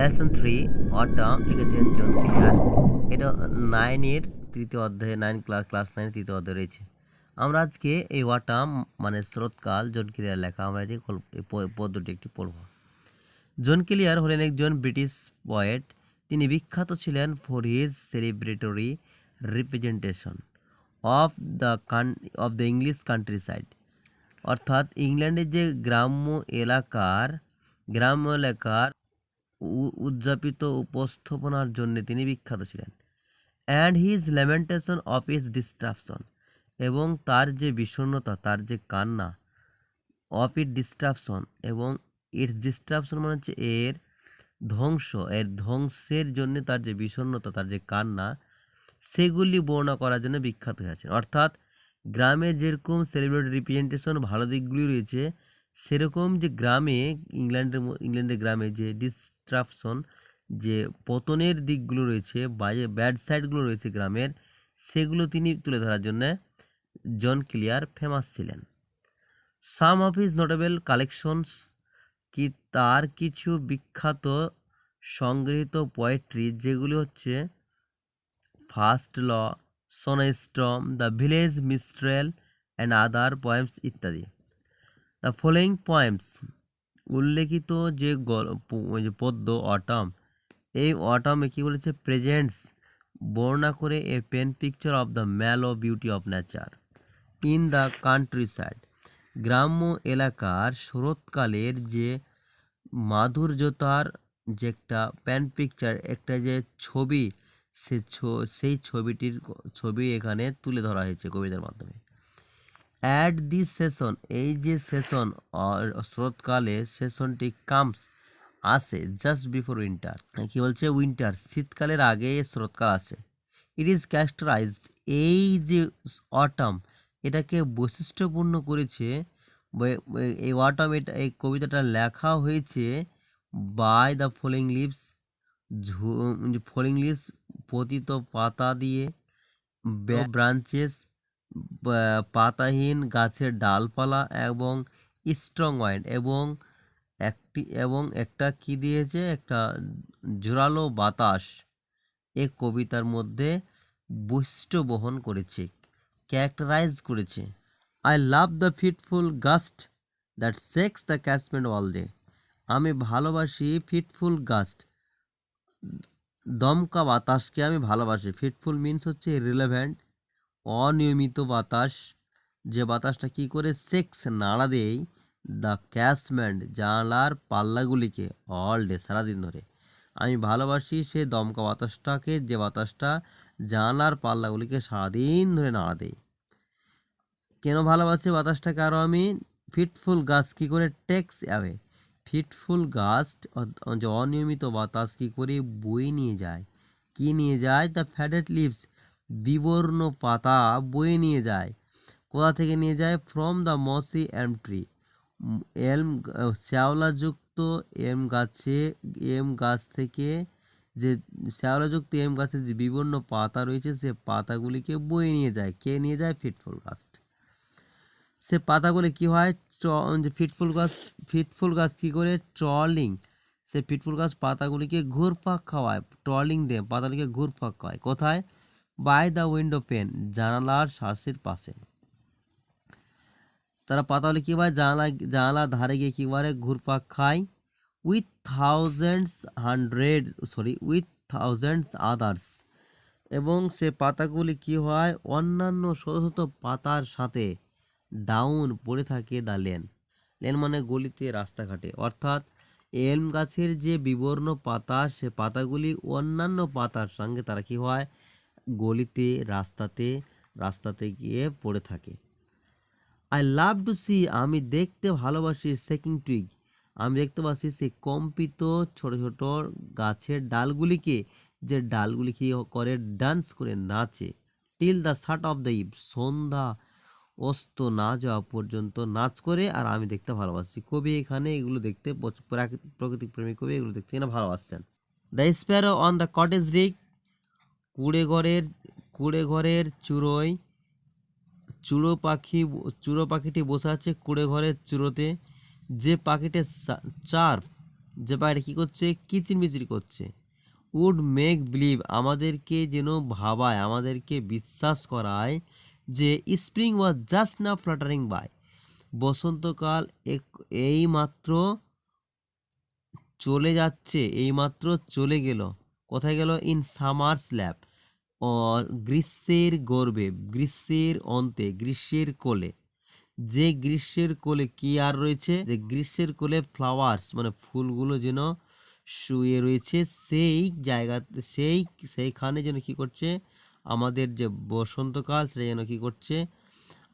Lesson three autumn লিখেছেন জন clear এটা নাইনের তৃতীয় অধ্যায়ে, নাইন ক্লাস ক্লাস নাইনের তৃতীয় অধ্যায়ে রয়েছে। আমরা আজকে এই ওয়াটাম মানে স্রোতকাল জন ক্লিয়ার লেখা, আমরা এটি গল্প- এই প- একটি পড়ব। জন ক্লিয়ার হলেন একজন ব্রিটিশ পয়েট তিনি বিখ্যাত ছিলেন for his celebratory representation of the calm of the English countryside অর্থাৎ ইংল্যান্ডের যে গ্রাম্য এলাকার গ্রাম্য এলাকার উদযাপিত উপস্থাপনার জন্য তিনি বিখ্যাত ছিলেন। And his lamentation of is disruption এবং তার যে বিষণ্ণতা, তার যে কান্না অফ ইট ডিস্ট্রাপশন এবং ইটস ডিস্ট্রাপশন মানে হচ্ছে এর ধ্বংস, এর ধ্বংসের জন্য তার যে বিষণ্ণতা, তার যে কান্না, সেগুলি বর্ণনা করার জন্য বিখ্যাত হয়েছে অর্থাৎ গ্রামে যেরকম সেলিব্রিটি রিপ্রেজেন্টেশন ভালো দিকগুলি রয়েছে সেরকম যে গ্রামে, ইংল্যান্ডের ইংল্যান্ডের গ্রামে যে ডিস্ট্রাপশন যে পতনের দিকগুলো রয়েছে বা যে ব্যাড সাইডগুলো রয়েছে গ্রামের, সেগুলো তিনি তুলে ধরার জন্য জন ক্লিয়ার ফেমাস ছিলেন। Some of his notable collections কি তার কিছু বিখ্যাত সংগৃহীত পোয়েট্রি যেগুলি হচ্ছে ফার্স্ট ল সোনাস্ট্রম the village minstrel and other poems ইত্যাদি। দ্য ফলোয়িং পয়েমস উল্লেখিত যে পদ্য অটাম এই অটামে কী বলেছে? প্রেজেন্টস বর্ণনা করে a pen picture of the mellow beauty of nature in the countryside গ্রাম্য এলাকার শরৎকালের যে মাধুর্যতার যে একটা প্যান পিকচার একটা যে ছবি, সে সেই ছবিটির, ছবি এখানে তুলে ধরা হয়েছে কবিতার মাধ্যমে। অ্যাট দি সেশন এই যে সেশন শরৎকালে সেশনটি কামস আসে জাস্ট বিফোর উইন্টার কি বলছে? উইন্টার শীতকালের আগে শরৎকাল আসে। ইট ইজ ক্যারেক্টারাইজড এই যে অটাম এটাকে বৈশিষ্ট্যপূর্ণ করেছে এই অটাম এটা, এই কবিতাটা লেখা হয়েছে by the falling leaves falling leaves পতিত পাতা দিয়ে ব্রাঞ্চেস পাতাহীন গাছের ডালপালা এবং স্ট্রং ওয়াইন্ড এবং একটি, এবং একটা কি দিয়েছে? একটা জোরালো বাতাস এ কবিতার মধ্যে বৈশিষ্ট্য বহন করেছে ক্যারেক্টারাইজ করেছে। I love the fitful gust that shakes the casement all day আমি ভালোবাসি ফিটফুল গাস্ট দমকা বাতাসকে আমি ভালোবাসি। ফিটফুল মিন্স হচ্ছে রিলেভেন্ট অনিয়মিত বাতাস, যে বাতাসটা কি করে সেক্স নাড়া দেয়? দ্য ক্যাশমেন্ট জানালার পাল্লাগুলিকে অল ডে সারাদিন ধরে। আমি ভালোবাসি সে দমকা বাতাসটাকে, যে বাতাসটা জানালার পাল্লাগুলিকে সারাদিন ধরে নাড়া দেয়। কেন ভালোবাসি বাতাসটাকে আরও আমি? ফিটফুল গাছ কী করে টেক্স অ্যাওয়ে? ফিটফুল গাছ যে অনিয়মিত বাতাস কী করে বয়ে নিয়ে যায়? কি নিয়ে যায়? The faded leaves. বিবর্ণ পাতা বয়ে নিয়ে যায়। কোথা থেকে নিয়ে যায়? From the mossy elm tree elm শ্যাওলাযুক্ত M গাছে এম গাছ থেকে যে, শ্যাওলাযুক্ত এম গাছের যে বিবর্ণ পাতা রয়েছে, সে পাতাগুলিকে বয়ে নিয়ে যায়। কে নিয়ে যায়? ফিটফুল গাছ। সে পাতাগুলি কি হয়? যে ফিটফুল গাছ ফিটফুল গাছ কী করে? ট্রলিং সে ফিটফুল গাছ পাতাগুলিকে ঘুরফাক খাওয়ায়। ট্রলিং দিয়ে। পাতাগুলিকে ঘুরফাক খাওয়ায়। কোথায়? বাই দ্য উইন্ডো পেন জানালার শ্বাসের পাশে। তারা পাতাগুলি কী হয় জানালা, জানালার ধারে গিয়ে কী করে ঘুরপাক খায়। With thousands hundred sorry with thousands others এবং সে পাতাগুলি কি হয়? অন্যান্য শত শত পাতার সাথে ডাউন পড়ে থাকে দ্য লেন লেন মানে গলিতে, রাস্তাঘাটে। অর্থাৎ এলম গাছের যে বিবর্ণ পাতা, সে পাতাগুলি অন্যান্য পাতার সঙ্গে তারা কি হয়? গলিতে, রাস্তাতে রাস্তাতে গিয়ে পড়ে থাকে। আই লাভ টু সি আমি দেখতে ভালোবাসি সেকিং টুইগ আমি দেখতে পাচ্ছি সে কম্পিত ছোট ছোট গাছের ডালগুলিকে, যে ডালগুলি কি করে ডান্স করে নাচে। Till the short of the eve সন্ধ্যা অস্ত না যাওয়া পর্যন্ত নাচ করে আর আমি দেখতে ভালোবাসি। কবি এখানে এগুলো দেখতে প্রকৃতিক প্রেমী কবি এগুলো দেখতে এখানে ভালোবাসছেন the sparrow on the cottage rick কুড়ে ঘরের কুড়ে ঘরের চুড়োয়, চুড়ো পাখি, চুড়ো পাখিটি বসে আছে কুড়ে ঘরের চুড়োতে। যে পাখিটির চা- চার যে বাইরে কী করছে? কিচিরমিচির করছে। উড মেক বিলিভ, আমাদেরকে যেন ভাবায়, আমাদেরকে বিশ্বাস করায় যে স্প্রিং ওয়াজ জাস্ট না ফ্লাটারিং বাই। বসন্তকাল এই মাত্র চলে যাচ্ছে এইমাত্র চলে গেল। কোথায় গেল? ইন সামার স্ল্যাব অর গ্রীষ্মের গর্বে গ্রীষ্মের অন্তে, গ্রীষ্মের কোলে। যে গ্রীষ্মের কোলে কি আর রয়েছে? যে গ্রীষ্মের কোলে ফ্লাওয়ার্স মানে ফুলগুলো যেন শুয়ে রয়েছে, সেই জায়গাতে, সেই, সেইখানে যেন কি করছে? আমাদের যে বসন্তকাল, সেটা যেন কি করছে?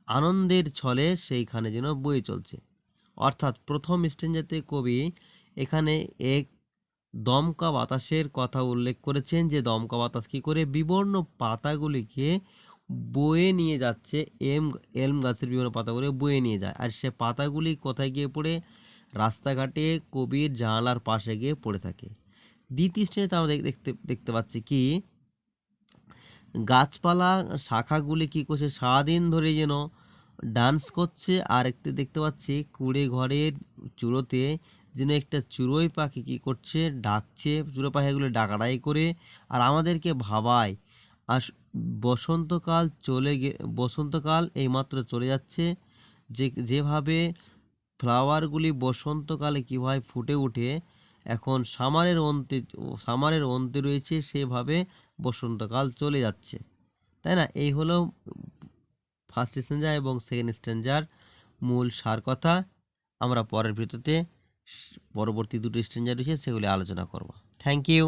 আনন্দের ছলে সেইখানে যেন বয়ে চলছে। অর্থাৎ প্রথম স্টেঞ্জাতে কবি এখানে এক দমকা বাতাসের কথা উল্লেখ করেছেন যে দমকা বাতাস কী করে বিবর্ণ পাতাগুলিকে বয়ে নিয়ে যাচ্ছে, এম, এলম গাছের বিভিন্ন পাতাগুলি বয়ে নিয়ে যায়। আর সে পাতাগুলি কোথায় গিয়ে পড়ে? রাস্তাঘাটে কবির জানালার পাশে গিয়ে পড়ে থাকে। দ্বিতীয় শ্রেণীতে আমরা দেখতে দেখতে পাচ্ছি কি? গাছপালা শাখাগুলি কী করছে? সারাদিন ধরে যেন ডান্স করছে। আর একটি দেখতে পাচ্ছি, কুড়ে ঘরের চুড়োতে যেন একটা চুড়োই পাখি কী করছে, ডাকছে চুড়ো পাখিগুলো ডাকাডাই করে আর আমাদেরকে ভাবায়। আর বসন্তকাল চলে গে, বসন্তকাল এইমাত্র চলে যাচ্ছে। যে, যেভাবে ফ্লাওয়ারগুলি বসন্তকালে কীভাবে ফুটে ওঠে এখন সামারের অন্তে সামারের অন্তে রয়েছে, সেভাবে বসন্তকাল চলে যাচ্ছে। তাই না? এই হলো ফার্স্ট স্ট্যান্ডার এবং সেকেন্ড স্ট্যান্ডার মূল সার কথা। আমরা পরের ভিডিওতে পরবর্তী দুটো স্ট্রেঞ্জার রয়েছে সেগুলি আলোচনা করব। Thank you